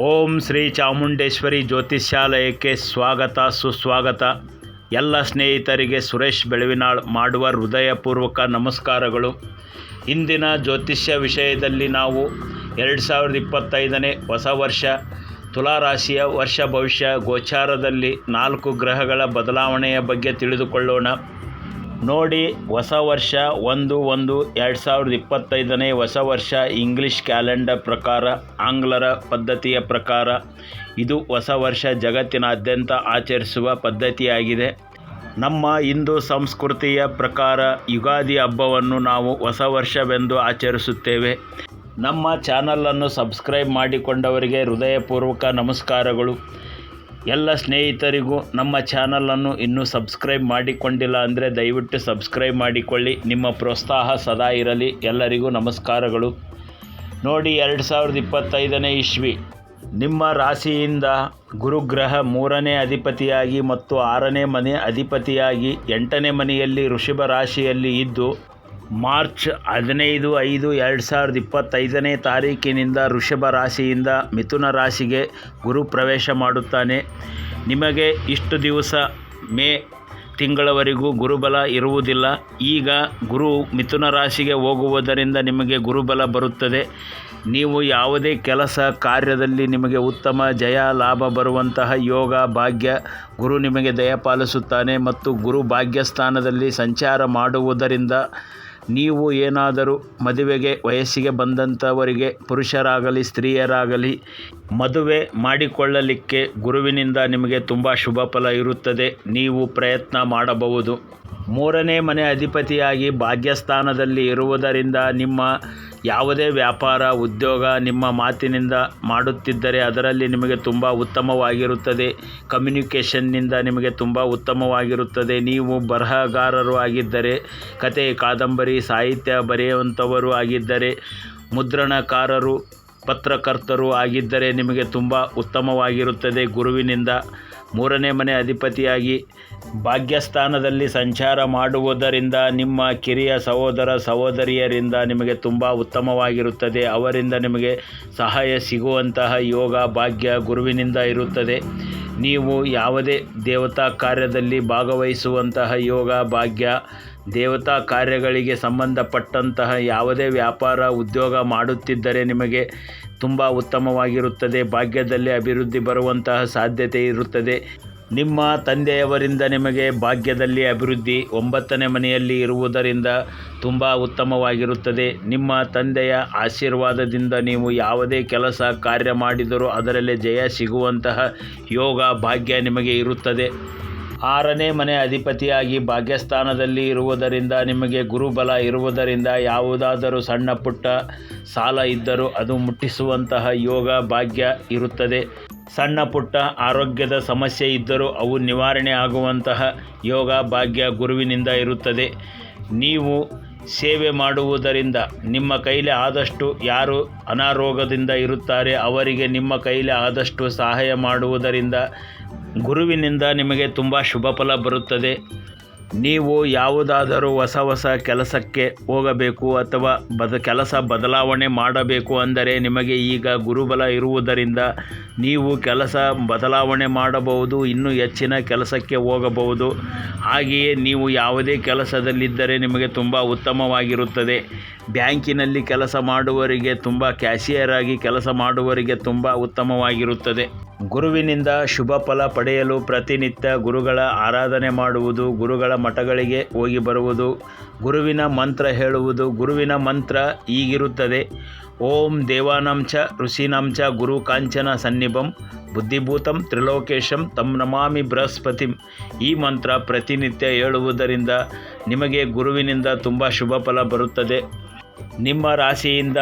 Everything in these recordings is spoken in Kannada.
ಓಂ ಶ್ರೀ ಚಾಮುಂಡೇಶ್ವರಿ ಜ್ಯೋತಿಷ್ಯಾಲಯಕ್ಕೆ ಸ್ವಾಗತ, ಸುಸ್ವಾಗತ. ಎಲ್ಲ ಸ್ನೇಹಿತರಿಗೆ ಸುರೇಶ್ ಬೆಳವಿನಾಳ್ ಮಾಡುವ ಹೃದಯಪೂರ್ವಕ ನಮಸ್ಕಾರಗಳು. ಇಂದಿನ ಜ್ಯೋತಿಷ್ಯ ವಿಷಯದಲ್ಲಿ ನಾವು ಎರಡು ಸಾವಿರದ ಇಪ್ಪತ್ತೈದನೇ ಹೊಸ ವರ್ಷ, ತುಲಾರಾಶಿಯ ವರ್ಷ ಭವಿಷ್ಯ ಗೋಚಾರದಲ್ಲಿ ನಾಲ್ಕು ಗ್ರಹಗಳ ಬದಲಾವಣೆಯ ಬಗ್ಗೆ ತಿಳಿದುಕೊಳ್ಳೋಣ. ನೋಡಿ, ಹೊಸ ವರ್ಷ ಒಂದು ಒಂದು ಎರಡು ಸಾವಿರದ ಇಪ್ಪತ್ತೈದನೇ ಹೊಸ ವರ್ಷ ಇಂಗ್ಲಿಷ್ ಕ್ಯಾಲೆಂಡರ್ ಪ್ರಕಾರ, ಆಂಗ್ಲರ ಪದ್ಧತಿಯ ಪ್ರಕಾರ. ಇದು ಹೊಸ ವರ್ಷ ಜಗತ್ತಿನಾದ್ಯಂತ ಆಚರಿಸುವ ಪದ್ಧತಿಯಾಗಿದೆ. ನಮ್ಮ ಹಿಂದೂ ಸಂಸ್ಕೃತಿಯ ಪ್ರಕಾರ ಯುಗಾದಿ ಹಬ್ಬವನ್ನು ನಾವು ಹೊಸ ವರ್ಷವೆಂದು ಆಚರಿಸುತ್ತೇವೆ. ನಮ್ಮ ಚಾನಲನ್ನು ಸಬ್ಸ್ಕ್ರೈಬ್ ಮಾಡಿಕೊಂಡವರಿಗೆ ಹೃದಯಪೂರ್ವಕ ನಮಸ್ಕಾರಗಳು. ಎಲ್ಲ ಸ್ನೇಹಿತರಿಗೂ ನಮ್ಮ ಚಾನಲನ್ನು ಇನ್ನೂ ಸಬ್ಸ್ಕ್ರೈಬ್ ಮಾಡಿಕೊಂಡಿಲ್ಲ ಅಂದರೆ ದಯವಿಟ್ಟು ಸಬ್ಸ್ಕ್ರೈಬ್ ಮಾಡಿಕೊಳ್ಳಿ. ನಿಮ್ಮ ಪ್ರೋತ್ಸಾಹ ಸದಾ ಇರಲಿ. ಎಲ್ಲರಿಗೂ ನಮಸ್ಕಾರಗಳು. ನೋಡಿ, ಎರಡು ಸಾವಿರದ ಇಪ್ಪತ್ತೈದನೇ ಇಸ್ವಿ. ನಿಮ್ಮ ರಾಶಿಯಿಂದ ಗುರುಗ್ರಹ ಮೂರನೇ ಅಧಿಪತಿಯಾಗಿ ಮತ್ತು ಆರನೇ ಮನೆ ಅಧಿಪತಿಯಾಗಿ ಎಂಟನೇ ಮನೆಯಲ್ಲಿ ಋಷಭ ರಾಶಿಯಲ್ಲಿ ಇದ್ದು ಮಾರ್ಚ್ ಹದಿನೈದು ಐದು ಎರಡು ಸಾವಿರದ ಇಪ್ಪತ್ತೈದನೇ ತಾರೀಕಿನಿಂದ ವೃಷಭ ರಾಶಿಯಿಂದ ಮಿಥುನ ರಾಶಿಗೆ ಗುರು ಪ್ರವೇಶ ಮಾಡುತ್ತಾನೆ. ನಿಮಗೆ ಇಷ್ಟು ದಿವಸ ಮೇ ತಿಂಗಳವರೆಗೂ ಗುರುಬಲ ಇರುವುದಿಲ್ಲ. ಈಗ ಗುರು ಮಿಥುನ ರಾಶಿಗೆ ಹೋಗುವುದರಿಂದ ನಿಮಗೆ ಗುರುಬಲ ಬರುತ್ತದೆ. ನೀವು ಯಾವುದೇ ಕೆಲಸ ಕಾರ್ಯದಲ್ಲಿ ನಿಮಗೆ ಉತ್ತಮ ಜಯ ಲಾಭ ಬರುವಂತಹ ಯೋಗ, ಭಾಗ್ಯ ಗುರು ನಿಮಗೆ ದಯಪಾಲಿಸುತ್ತಾನೆ ಮತ್ತು ಗುರು ಭಾಗ್ಯಸ್ಥಾನದಲ್ಲಿ ಸಂಚಾರ ಮಾಡುವುದರಿಂದ ನೀವು ಏನಾದರೂ ಮದುವೆಗೆ ವಯಸ್ಸಿಗೆ ಬಂದಂಥವರಿಗೆ ಪುರುಷರಾಗಲಿ, ಸ್ತ್ರೀಯರಾಗಲಿ ಮದುವೆ ಮಾಡಿಕೊಳ್ಳಲಿಕ್ಕೆ ಗುರುವಿನಿಂದ ನಿಮಗೆ ತುಂಬ ಶುಭ ಫಲ ಇರುತ್ತದೆ. ನೀವು ಪ್ರಯತ್ನ ಮಾಡಬಹುದು. ಮೂರನೇ ಮನೆ ಅಧಿಪತಿಯಾಗಿ ಭಾಗ್ಯಸ್ಥಾನದಲ್ಲಿ ಇರುವುದರಿಂದ ನಿಮ್ಮ ಯಾವುದೇ ವ್ಯಾಪಾರ, ಉದ್ಯೋಗ ನಿಮ್ಮ ಮಾತಿನಿಂದ ಮಾಡುತ್ತಿದ್ದರೆ ಅದರಲ್ಲಿ ನಿಮಗೆ ತುಂಬ ಉತ್ತಮವಾಗಿರುತ್ತದೆ. ಕಮ್ಯುನಿಕೇಷನ್ನಿಂದ ನಿಮಗೆ ತುಂಬ ಉತ್ತಮವಾಗಿರುತ್ತದೆ. ನೀವು ಬರಹಗಾರರು ಆಗಿದ್ದರೆ, ಕತೆ, ಕಾದಂಬರಿ, ಸಾಹಿತ್ಯ ಬರೆಯುವಂಥವರು ಆಗಿದ್ದರೆ, ಮುದ್ರಣಕಾರರು, ಪತ್ರಕರ್ತರು ಆಗಿದ್ದರೆ ನಿಮಗೆ ತುಂಬ ಉತ್ತಮವಾಗಿರುತ್ತದೆ. ಗುರುವಿನಿಂದ ಮೂರನೇ ಮನೆ ಅಧಿಪತಿಯಾಗಿ ಭಾಗ್ಯಸ್ಥಾನದಲ್ಲಿ ಸಂಚಾರ ಮಾಡುವುದರಿಂದ ನಿಮ್ಮ ಕಿರಿಯ ಸಹೋದರ ಸಹೋದರಿಯರಿಂದ ನಿಮಗೆ ತುಂಬ ಉತ್ತಮವಾಗಿರುತ್ತದೆ. ಅವರಿಂದ ನಿಮಗೆ ಸಹಾಯ ಸಿಗುವಂತಹ ಯೋಗ ಭಾಗ್ಯ ಗುರುವಿನಿಂದ ಇರುತ್ತದೆ. ನೀವು ಯಾವುದೇ ದೇವತಾ ಕಾರ್ಯದಲ್ಲಿ ಭಾಗವಹಿಸುವಂತಹ ಯೋಗ ಭಾಗ್ಯ, ದೇವತಾ ಕಾರ್ಯಗಳಿಗೆ ಸಂಬಂಧಪಟ್ಟಂತಹ ಯಾವುದೇ ವ್ಯಾಪಾರ, ಉದ್ಯೋಗ ಮಾಡುತ್ತಿದ್ದರೆ ನಿಮಗೆ ತುಂಬ ಉತ್ತಮವಾಗಿರುತ್ತದೆ. ಭಾಗ್ಯದಲ್ಲಿ ಅಭಿವೃದ್ಧಿ ಬರುವಂತಹ ಸಾಧ್ಯತೆ ಇರುತ್ತದೆ. ನಿಮ್ಮ ತಂದೆಯವರಿಂದ ನಿಮಗೆ ಭಾಗ್ಯದಲ್ಲಿ ಅಭಿವೃದ್ಧಿ, ಒಂಬತ್ತನೇ ಮನೆಯಲ್ಲಿ ಇರುವುದರಿಂದ ತುಂಬ ಉತ್ತಮವಾಗಿರುತ್ತದೆ. ನಿಮ್ಮ ತಂದೆಯ ಆಶೀರ್ವಾದದಿಂದ ನೀವು ಯಾವುದೇ ಕೆಲಸ, ಕಾರ್ಯ ಮಾಡಿದರೂ ಅದರಲ್ಲಿ ಜಯ ಸಿಗುವಂತಹ ಯೋಗ ಭಾಗ್ಯ ನಿಮಗೆ ಇರುತ್ತದೆ. ಆರನೇ ಮನೆ ಅಧಿಪತಿಯಾಗಿ ಭಾಗ್ಯಸ್ಥಾನದಲ್ಲಿ ಇರುವುದರಿಂದ ನಿಮಗೆ ಗುರುಬಲ ಇರುವುದರಿಂದ ಯಾವುದಾದರೂ ಸಣ್ಣ ಪುಟ್ಟ ಸಾಲ ಇದ್ದರೂ ಅದು ಮುಟ್ಟಿಸುವಂತಹ ಯೋಗ ಭಾಗ್ಯ ಇರುತ್ತದೆ. ಸಣ್ಣ ಪುಟ್ಟ ಆರೋಗ್ಯದ ಸಮಸ್ಯೆ ಇದ್ದರೂ ಅವು ನಿವಾರಣೆ ಆಗುವಂತಹ ಯೋಗ ಭಾಗ್ಯ ಗುರುವಿನಿಂದ ಇರುತ್ತದೆ. ನೀವು ಸೇವೆ ಮಾಡುವುದರಿಂದ ನಿಮ್ಮ ಕೈಲಿ ಆದಷ್ಟು ಯಾರು ಅನಾರೋಗ್ಯದಿಂದ ಇರುತ್ತಾರೆ, ಅವರಿಗೆ ನಿಮ್ಮ ಕೈಲಿ ಆದಷ್ಟು ಸಹಾಯ ಮಾಡುವುದರಿಂದ ಗುರುವಿನಿಂದ ನಿಮಗೆ ತುಂಬ ಶುಭ ಫಲ ಬರುತ್ತದೆ. ನೀವು ಯಾವುದಾದರೂ ಹೊಸ ಹೊಸ ಕೆಲಸಕ್ಕೆ ಹೋಗಬೇಕು ಅಥವಾ ಬದ, ಕೆಲಸ ಬದಲಾವಣೆ ಮಾಡಬೇಕು ಅಂದರೆ ನಿಮಗೆ ಈಗ ಗುರುಬಲ ಇರುವುದರಿಂದ ನೀವು ಕೆಲಸ ಬದಲಾವಣೆ ಮಾಡಬಹುದು, ಇನ್ನೂ ಹೆಚ್ಚಿನ ಕೆಲಸಕ್ಕೆ ಹೋಗಬಹುದು. ಹಾಗೆಯೇ ನೀವು ಯಾವುದೇ ಕೆಲಸದಲ್ಲಿದ್ದರೆ ನಿಮಗೆ ತುಂಬ ಉತ್ತಮವಾಗಿರುತ್ತದೆ. ಬ್ಯಾಂಕಿನಲ್ಲಿ ಕೆಲಸ ಮಾಡುವವರಿಗೆ ತುಂಬ ಕ್ಯಾಶಿಯರ್ ಆಗಿ ಕೆಲಸ ಮಾಡುವವರಿಗೆ ತುಂಬ ಉತ್ತಮವಾಗಿರುತ್ತದೆ. ಗುರುವಿನಿಂದ ಶುಭ ಫಲ ಪಡೆಯಲು ಪ್ರತಿನಿತ್ಯ ಗುರುಗಳ ಆರಾಧನೆ ಮಾಡುವುದು, ಗುರುಗಳ ಮಠಗಳಿಗೆ ಹೋಗಿ ಬರುವುದು, ಗುರುವಿನ ಮಂತ್ರ ಹೇಳುವುದು, ಗುರುವಿನ ಮಂತ್ರ ಈಗಿರುತ್ತದೆ. ಓಂ ದೇವಾನಾಂಚ ಋಷೀನಾಂಚ ಗುರು ಕಾಂಚನ ಸನ್ನಿಭಂ ಬುದ್ಧಿಭೂತಂ ತ್ರಿಲೋಕೇಶಂ ತಂ ನಮಾಮಿ ಬೃಹಸ್ಪತಿಂ ಈ ಮಂತ್ರ ಪ್ರತಿನಿತ್ಯ ಹೇಳುವುದರಿಂದ ನಿಮಗೆ ಗುರುವಿನಿಂದ ತುಂಬ ಶುಭ ಫಲ ಬರುತ್ತದೆ. ನಿಮ್ಮ ರಾಶಿಯಿಂದ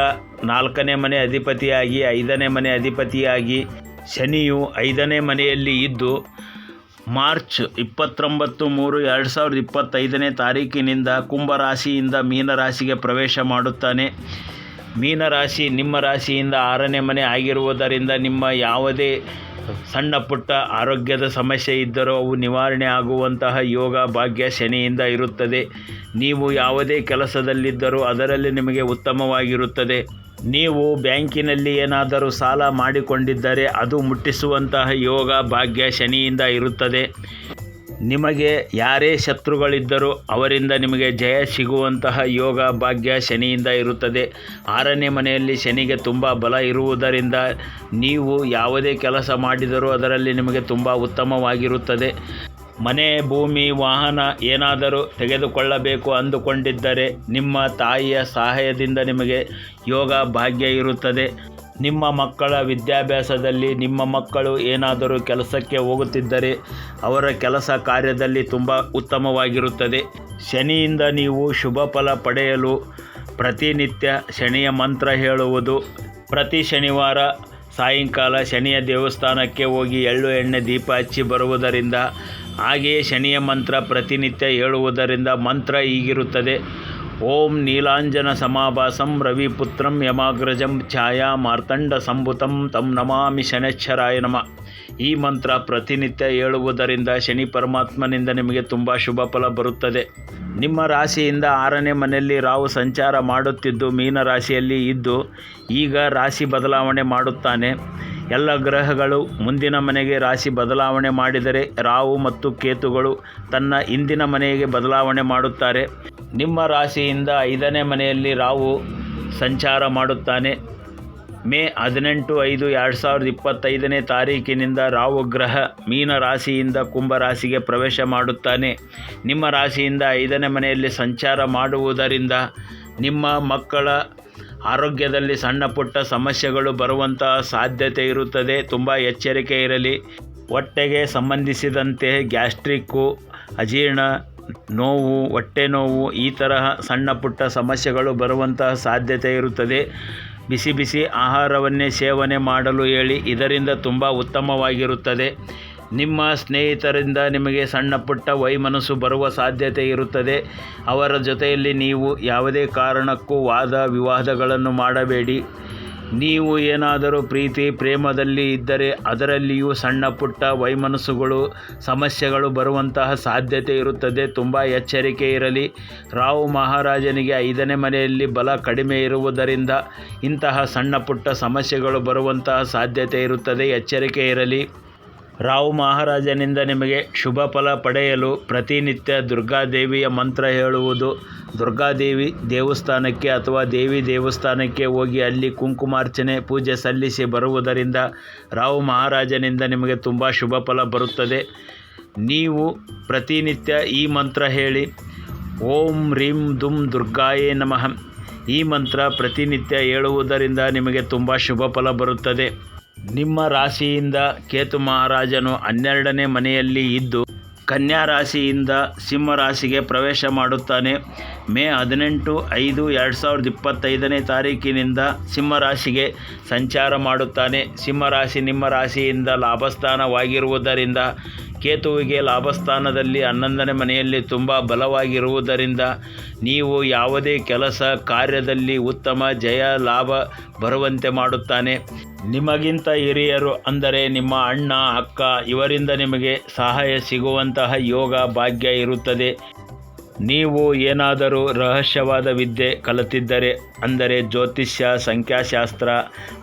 ನಾಲ್ಕನೇ ಮನೆ ಅಧಿಪತಿಯಾಗಿ, ಐದನೇ ಮನೆ ಅಧಿಪತಿಯಾಗಿ, ಶನಿಯು ಐದನೇ ಮನೆಯಲ್ಲಿ ಇದ್ದು, ಮಾರ್ಚ್ ಇಪ್ಪತ್ತೊಂಬತ್ತು ಮೂರು ಎರಡು ಸಾವಿರದ ಇಪ್ಪತ್ತೈದನೇ ತಾರೀಕಿನಿಂದ ಕುಂಭರಾಶಿಯಿಂದ ಮೀನರಾಶಿಗೆ ಪ್ರವೇಶ ಮಾಡುತ್ತಾನೆ. ಮೀನರಾಶಿ ನಿಮ್ಮ ರಾಶಿಯಿಂದ ಆರನೇ ಮನೆ ಆಗಿರುವುದರಿಂದ ನಿಮ್ಮ ಯಾವುದೇ ಸಣ್ಣ ಪುಟ್ಟ ಆರೋಗ್ಯದ ಸಮಸ್ಯೆ ಇದ್ದರೂ ಅವು ನಿವಾರಣೆ ಆಗುವಂತಹ ಯೋಗ ಭಾಗ್ಯ ಶನಿಯಿಂದ ಇರುತ್ತದೆ. ನೀವು ಯಾವುದೇ ಕೆಲಸದಲ್ಲಿದ್ದರೂ ಅದರಲ್ಲಿ ನಿಮಗೆ ಉತ್ತಮವಾಗಿರುತ್ತದೆ. ನೀವು ಬ್ಯಾಂಕಿನಲ್ಲಿ ಏನಾದರೂ ಸಾಲ ಮಾಡಿಕೊಂಡಿದ್ದರೆ ಅದು ಮುಟ್ಟಿಸುವಂತಹ ಯೋಗ ಭಾಗ್ಯ ಶನಿಯಿಂದ ಇರುತ್ತದೆ. ನಿಮಗೆ ಯಾರೇ ಶತ್ರುಗಳಿದ್ದರೂ ಅವರಿಂದ ನಿಮಗೆ ಜಯ ಸಿಗುವಂತಹ ಯೋಗ ಭಾಗ್ಯ ಶನಿಯಿಂದ ಇರುತ್ತದೆ. ಆರನೇ ಮನೆಯಲ್ಲಿ ಶನಿಗೆ ತುಂಬ ಬಲ ಇರುವುದರಿಂದ ನೀವು ಯಾವುದೇ ಕೆಲಸ ಮಾಡಿದರೂ ಅದರಲ್ಲಿ ನಿಮಗೆ ತುಂಬ ಉತ್ತಮವಾಗಿರುತ್ತದೆ. ಮನೆ, ಭೂಮಿ, ವಾಹನ ಏನಾದರೂ ತೆಗೆದುಕೊಳ್ಳಬೇಕು ಅಂದುಕೊಂಡಿದ್ದರೆ ನಿಮ್ಮ ತಾಯಿಯ ಸಹಾಯದಿಂದ ನಿಮಗೆ ಯೋಗ ಭಾಗ್ಯ ಇರುತ್ತದೆ. ನಿಮ್ಮ ಮಕ್ಕಳ ವಿದ್ಯಾಭ್ಯಾಸದಲ್ಲಿ ನಿಮ್ಮ ಮಕ್ಕಳು ಏನಾದರೂ ಕೆಲಸಕ್ಕೆ ಹೋಗುತ್ತಿದ್ದರೆ ಅವರ ಕೆಲಸ ಕಾರ್ಯದಲ್ಲಿ ತುಂಬ ಉತ್ತಮವಾಗಿರುತ್ತದೆ. ಶನಿಯಿಂದ ನೀವು ಶುಭ ಫಲ ಪಡೆಯಲು ಪ್ರತಿನಿತ್ಯ ಶನಿಯ ಮಂತ್ರ ಹೇಳುವುದು. ಪ್ರತಿ ಶನಿವಾರ ಸಾಯಂಕಾಲ ಶನಿಯ ದೇವಸ್ಥಾನಕ್ಕೆ ಹೋಗಿ ಎಳ್ಳು ಎಣ್ಣೆ ದೀಪ ಹಚ್ಚಿ ಬರುವುದರಿಂದ ಹಾಗೆಯೇ ಶನಿಯ ಮಂತ್ರ ಪ್ರತಿನಿತ್ಯ ಹೇಳುವುದರಿಂದ ಮಂತ್ರ ಹೀಗಿರುತ್ತದೆ. ಓಂ ನೀಲಾಂಜನ ಸಮಾಭಾಸಂ ರವಿಪುತ್ರಂ ಯಮಾಗ್ರಜಂ ಛಾಯಾ ಮಾರ್ತಂಡ ಸಂಭುತಂ ತಂ ನಮಾಮಿ ಶನೈಶ್ಚರಾಯ ನಮ. ಈ ಮಂತ್ರ ಪ್ರತಿನಿತ್ಯ ಹೇಳುವುದರಿಂದ ಶನಿ ಪರಮಾತ್ಮನಿಂದ ನಿಮಗೆ ತುಂಬ ಶುಭ ಫಲ ಬರುತ್ತದೆ. ನಿಮ್ಮ ರಾಶಿಯಿಂದ ಆರನೇ ಮನೆಯಲ್ಲಿ ರಾಹು ಸಂಚಾರ ಮಾಡುತ್ತಿದ್ದು ಮೀನ ರಾಶಿಯಲ್ಲಿ ಇದ್ದು, ಈಗ ರಾಶಿ ಬದಲಾವಣೆ ಮಾಡುತ್ತಾನೆ. ಎಲ್ಲ ಗ್ರಹಗಳು ಮುಂದಿನ ಮನೆಗೆ ರಾಶಿ ಬದಲಾವಣೆ ಮಾಡಿದರೆ ರಾಹು ಮತ್ತು ಕೇತುಗಳು ತನ್ನ ಹಿಂದಿನ ಮನೆಗೆ ಬದಲಾವಣೆ ಮಾಡುತ್ತಾರೆ. ನಿಮ್ಮ ರಾಶಿಯಿಂದ ಐದನೇ ಮನೆಯಲ್ಲಿ ರಾಹು ಸಂಚಾರ ಮಾಡುತ್ತಾನೆ. ಮೇ ಹದಿನೆಂಟು ಐದು ಎರಡು ಸಾವಿರದ ಇಪ್ಪತ್ತೈದನೇ ತಾರೀಕಿನಿಂದ ರಾಹು ಗ್ರಹ ಮೀನ ರಾಶಿಯಿಂದ ಕುಂಭ ರಾಶಿಗೆ ಪ್ರವೇಶ ಮಾಡುತ್ತಾನೆ. ನಿಮ್ಮ ರಾಶಿಯಿಂದ ಐದನೇ ಮನೆಯಲ್ಲಿ ಸಂಚಾರ ಮಾಡುವುದರಿಂದ ನಿಮ್ಮ ಮಕ್ಕಳ ಆರೋಗ್ಯದಲ್ಲಿ ಸಣ್ಣ ಪುಟ್ಟ ಸಮಸ್ಯೆಗಳು ಬರುವಂತಹ ಸಾಧ್ಯತೆ ಇರುತ್ತದೆ. ತುಂಬ ಎಚ್ಚರಿಕೆ ಇರಲಿ. ಹೊಟ್ಟೆಗೆ ಸಂಬಂಧಿಸಿದಂತೆ ಗ್ಯಾಸ್ಟ್ರಿಕ್ಕು, ಅಜೀರ್ಣ ನೋವು, ಹೊಟ್ಟೆ ನೋವು, ಈ ತರಹ ಸಣ್ಣ ಪುಟ್ಟ ಸಮಸ್ಯೆಗಳು ಬರುವಂತಹ ಸಾಧ್ಯತೆ ಇರುತ್ತದೆ. ಬಿಸಿ ಬಿಸಿ ಆಹಾರವನ್ನೇ ಸೇವನೆ ಮಾಡಲು ಹೇಳಿ, ಇದರಿಂದ ತುಂಬ ಉತ್ತಮವಾಗಿರುತ್ತದೆ. ನಿಮ್ಮ ಸ್ನೇಹಿತರಿಂದ ನಿಮಗೆ ಸಣ್ಣ ಪುಟ್ಟ ವೈಮನಸ್ಸು ಬರುವ ಸಾಧ್ಯತೆ ಇರುತ್ತದೆ. ಅವರ ಜೊತೆಯಲ್ಲಿ ನೀವು ಯಾವುದೇ ಕಾರಣಕ್ಕೂ ವಾದ ವಿವಾದಗಳನ್ನು ಮಾಡಬೇಡಿ. ನೀವು ಏನಾದರೂ ಪ್ರೀತಿ ಪ್ರೇಮದಲ್ಲಿ ಇದ್ದರೆ ಅದರಲ್ಲಿಯೂ ಸಣ್ಣ ಪುಟ್ಟ ವೈಮನಸ್ಸುಗಳು, ಸಮಸ್ಯೆಗಳು ಬರುವಂತಹ ಸಾಧ್ಯತೆ ಇರುತ್ತದೆ. ತುಂಬ ಎಚ್ಚರಿಕೆ ಇರಲಿ. ರಾವು ಮಹಾರಾಜನಿಗೆ ಐದನೇ ಮನೆಯಲ್ಲಿ ಬಲ ಕಡಿಮೆ ಇರುವುದರಿಂದ ಇಂತಹ ಸಣ್ಣ ಪುಟ್ಟ ಸಮಸ್ಯೆಗಳು ಬರುವಂತಹ ಸಾಧ್ಯತೆ ಇರುತ್ತದೆ. ಎಚ್ಚರಿಕೆ ಇರಲಿ. ರಾವು ಮಹಾರಾಜನಿಂದ ನಿಮಗೆ ಶುಭ ಫಲ ಪಡೆಯಲು ಪ್ರತಿನಿತ್ಯ ದುರ್ಗಾದೇವಿಯ ಮಂತ್ರ ಹೇಳುವುದು. ದುರ್ಗಾದೇವಿ ದೇವಸ್ಥಾನಕ್ಕೆ ಅಥವಾ ದೇವಿ ದೇವಸ್ಥಾನಕ್ಕೆ ಹೋಗಿ ಅಲ್ಲಿ ಕುಂಕುಮಾರ್ಚನೆ, ಪೂಜೆ ಸಲ್ಲಿಸಿ ಬರುವುದರಿಂದ ರಾವು ಮಹಾರಾಜನಿಂದ ನಿಮಗೆ ತುಂಬ ಶುಭ ಫಲ ಬರುತ್ತದೆ. ನೀವು ಪ್ರತಿನಿತ್ಯ ಈ ಮಂತ್ರ ಹೇಳಿ, ಓಂ ರೀಂ ದುಂ ದುರ್ಗಾಯೇ ನಮಃ. ಈ ಮಂತ್ರ ಪ್ರತಿನಿತ್ಯ ಹೇಳುವುದರಿಂದ ನಿಮಗೆ ತುಂಬ ಶುಭ ಫಲ ಬರುತ್ತದೆ. ನಿಮ್ಮ ರಾಶಿಯಿಂದ ಕೇತು ಮಹಾರಾಜನು ಹನ್ನೆರಡನೇ ಮನೆಯಲ್ಲಿ ಇದ್ದು ಕನ್ಯಾ ರಾಶಿಯಿಂದ ಸಿಂಹ ರಾಶಿಗೆ ಪ್ರವೇಶ ಮಾಡುತ್ತಾನೆ. ಮೇ ಹದಿನೆಂಟು ಐದು ಎರಡು ಸಾವಿರದ ಇಪ್ಪತ್ತೈದನೇ ತಾರೀಕಿನಿಂದ ಸಿಂಹ ರಾಶಿಗೆ ಸಂಚಾರ ಮಾಡುತ್ತಾನೆ. ಸಿಂಹ ರಾಶಿ ನಿಮ್ಮ ರಾಶಿಯಿಂದ ಲಾಭಸ್ಥಾನವಾಗಿರುವುದರಿಂದ ಕೇತುವಿಗೆ ಲಾಭಸ್ಥಾನದಲ್ಲಿ ಹನ್ನೊಂದನೇ ಮನೆಯಲ್ಲಿ ತುಂಬ ಬಲವಾಗಿರುವುದರಿಂದ ನೀವು ಯಾವುದೇ ಕೆಲಸ ಕಾರ್ಯದಲ್ಲಿ ಉತ್ತಮ ಜಯ ಲಾಭ ಬರುವಂತೆ ಮಾಡುತ್ತಾನೆ. ನಿಮಗಿಂತ ಹಿರಿಯರು ಅಂದರೆ ನಿಮ್ಮ ಅಣ್ಣ, ಅಕ್ಕ ಇವರಿಂದ ನಿಮಗೆ ಸಹಾಯ ಸಿಗುವಂತಹ ಯೋಗ ಭಾಗ್ಯ ಇರುತ್ತದೆ. ನೀವು ಏನಾದರೂ ರಹಸ್ಯವಾದ ವಿದ್ಯೆ ಕಲಿತಿದ್ದರೆ, ಅಂದರೆ ಜ್ಯೋತಿಷ್ಯ, ಸಂಖ್ಯಾಶಾಸ್ತ್ರ,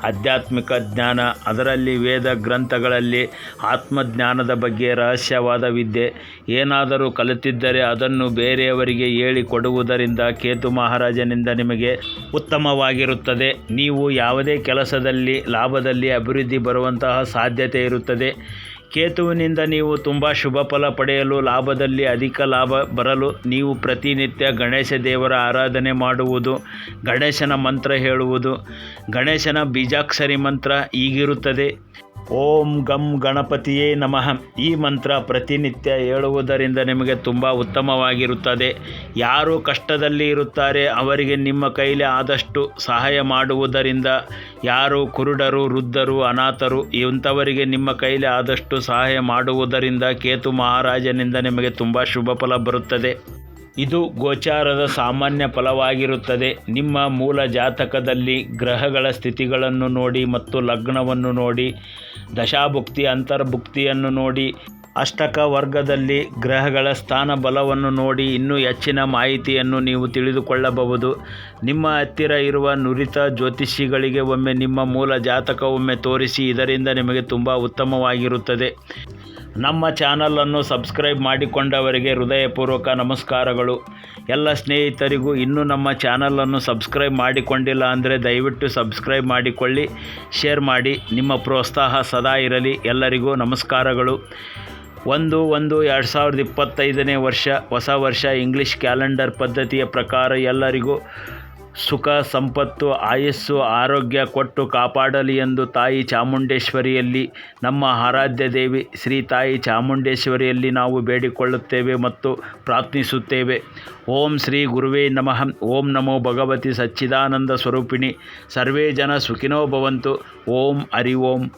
ಆಧ್ಯಾತ್ಮಿಕ ಜ್ಞಾನ, ಅದರಲ್ಲಿ ವೇದ ಗ್ರಂಥಗಳಲ್ಲಿ ಆತ್ಮಜ್ಞಾನದ ಬಗ್ಗೆ ರಹಸ್ಯವಾದ ವಿದ್ಯೆ ಏನಾದರೂ ಕಲಿತಿದ್ದರೆ ಅದನ್ನು ಬೇರೆಯವರಿಗೆ ಹೇಳಿಕೊಡುವುದರಿಂದ ಕೇತು ಮಹಾರಾಜನಿಂದ ನಿಮಗೆ ಉತ್ತಮವಾಗಿರುತ್ತದೆ. ನೀವು ಯಾವುದೇ ಕೆಲಸದಲ್ಲಿ, ಲಾಭದಲ್ಲಿ ಅಭಿವೃದ್ಧಿ ಬರುವಂತಹ ಸಾಧ್ಯತೆ ಇರುತ್ತದೆ. ಕೇತುವಿನಿಂದ ನೀವು ತುಂಬ ಶುಭ ಫಲ ಪಡೆಯಲು, ಲಾಭದಲ್ಲಿ ಅಧಿಕ ಲಾಭ ಬರಲು, ನೀವು ಪ್ರತಿನಿತ್ಯ ಗಣೇಶ ದೇವರ ಆರಾಧನೆ ಮಾಡುವುದು, ಗಣೇಶನ ಮಂತ್ರ ಹೇಳುವುದು. ಗಣೇಶನ ಬೀಜಾಕ್ಷರಿ ಮಂತ್ರ ಹೀಗಿರುತ್ತದೆ. ಓಂ ಗಂ ಗಣಪತಿಯೇ ನಮಃ. ಈ ಮಂತ್ರ ಪ್ರತಿನಿತ್ಯ ಹೇಳುವುದರಿಂದ ನಿಮಗೆ ತುಂಬ ಉತ್ತಮವಾಗಿರುತ್ತದೆ. ಯಾರು ಕಷ್ಟದಲ್ಲಿ ಇರುತ್ತಾರೆ ಅವರಿಗೆ ನಿಮ್ಮ ಕೈಲಿ ಆದಷ್ಟು ಸಹಾಯ ಮಾಡುವುದರಿಂದ ಯಾರು ಕುರುಡರು, ವೃದ್ಧರು, ಅನಾಥರು ಇಂಥವರಿಗೆ ನಿಮ್ಮ ಕೈಲಿ ಆದಷ್ಟು ಸಹಾಯ ಮಾಡುವುದರಿಂದ ಕೇತು ಮಹಾರಾಜನಿಂದ ನಿಮಗೆ ತುಂಬ ಶುಭ ಫಲ ಬರುತ್ತದೆ. ಇದು ಗೋಚಾರದ ಸಾಮಾನ್ಯ ಫಲವಾಗಿರುತ್ತದೆ. ನಿಮ್ಮ ಮೂಲ ಜಾತಕದಲ್ಲಿ ಗ್ರಹಗಳ ಸ್ಥಿತಿಗಳನ್ನು ನೋಡಿ ಮತ್ತು ಲಗ್ನವನ್ನು ನೋಡಿ, ದಶಾಭುಕ್ತಿ, ಅಂತರ್ಭುಕ್ತಿಯನ್ನು ನೋಡಿ ಅಷ್ಟಕ ವರ್ಗದಲ್ಲಿ ಗ್ರಹಗಳ ಸ್ಥಾನ ಬಲವನ್ನು ನೋಡಿ ಇನ್ನೂ ಹೆಚ್ಚಿನ ಮಾಹಿತಿಯನ್ನು ನೀವು ತಿಳಿದುಕೊಳ್ಳಬಹುದು. ನಿಮ್ಮ ಹತ್ತಿರ ಇರುವ ನುರಿತ ಜ್ಯೋತಿಷಿಗಳಿಗೆ ಒಮ್ಮೆ ನಿಮ್ಮ ಮೂಲ ಜಾತಕ ಒಮ್ಮೆ ತೋರಿಸಿ, ಇದರಿಂದ ನಿಮಗೆ ತುಂಬ ಉತ್ತಮವಾಗಿರುತ್ತದೆ. ನಮ್ಮ ಚಾನಲನ್ನು ಸಬ್ಸ್ಕ್ರೈಬ್ ಮಾಡಿಕೊಂಡವರಿಗೆ ಹೃದಯಪೂರ್ವಕ ನಮಸ್ಕಾರಗಳು. ಎಲ್ಲ ಸ್ನೇಹಿತರಿಗೂ ಇನ್ನೂ ನಮ್ಮ ಚಾನಲನ್ನು ಸಬ್ಸ್ಕ್ರೈಬ್ ಮಾಡಿಕೊಂಡಿಲ್ಲ ಅಂದರೆ ದಯವಿಟ್ಟು ಸಬ್ಸ್ಕ್ರೈಬ್ ಮಾಡಿಕೊಳ್ಳಿ, ಶೇರ್ ಮಾಡಿ. ನಿಮ್ಮ ಪ್ರೋತ್ಸಾಹ ಸದಾ ಇರಲಿ. ಎಲ್ಲರಿಗೂ ನಮಸ್ಕಾರಗಳು. ಒಂದು ಒಂದು, ಎರಡು ಸಾವಿರದ ಇಪ್ಪತ್ತೈದನೇ ವರ್ಷ, ಹೊಸ ವರ್ಷ ಇಂಗ್ಲಿಷ್ ಕ್ಯಾಲೆಂಡರ್ ಪದ್ಧತಿಯ ಪ್ರಕಾರ ಎಲ್ಲರಿಗೂ ಸುಖ, ಸಂಪತ್ತು, ಆಯಸ್ಸು, ಆರೋಗ್ಯ ಕೊಟ್ಟು ಕಾಪಾಡಲಿ ಎಂದು ತಾಯಿ ಚಾಮುಂಡೇಶ್ವರಿಯಲ್ಲಿ, ನಮ್ಮ ಆರಾಧ್ಯ ದೇವಿ ಶ್ರೀ ತಾಯಿ ಚಾಮುಂಡೇಶ್ವರಿಯಲ್ಲಿ ನಾವು ಬೇಡಿಕೊಳ್ಳುತ್ತೇವೆ ಮತ್ತು ಪ್ರಾರ್ಥಿಸುತ್ತೇವೆ. ಓಂ ಶ್ರೀ ಗುರುವೇ ನಮಃ. ಓಂ ನಮೋ ಭಗವತಿ ಸಚ್ಚಿದಾನಂದ ಸ್ವರೂಪಿಣಿ. ಸರ್ವೇ ಜನ ಸುಖಿನೋ ಭವಂತು. ಓಂ ಹರಿ ಓಂ.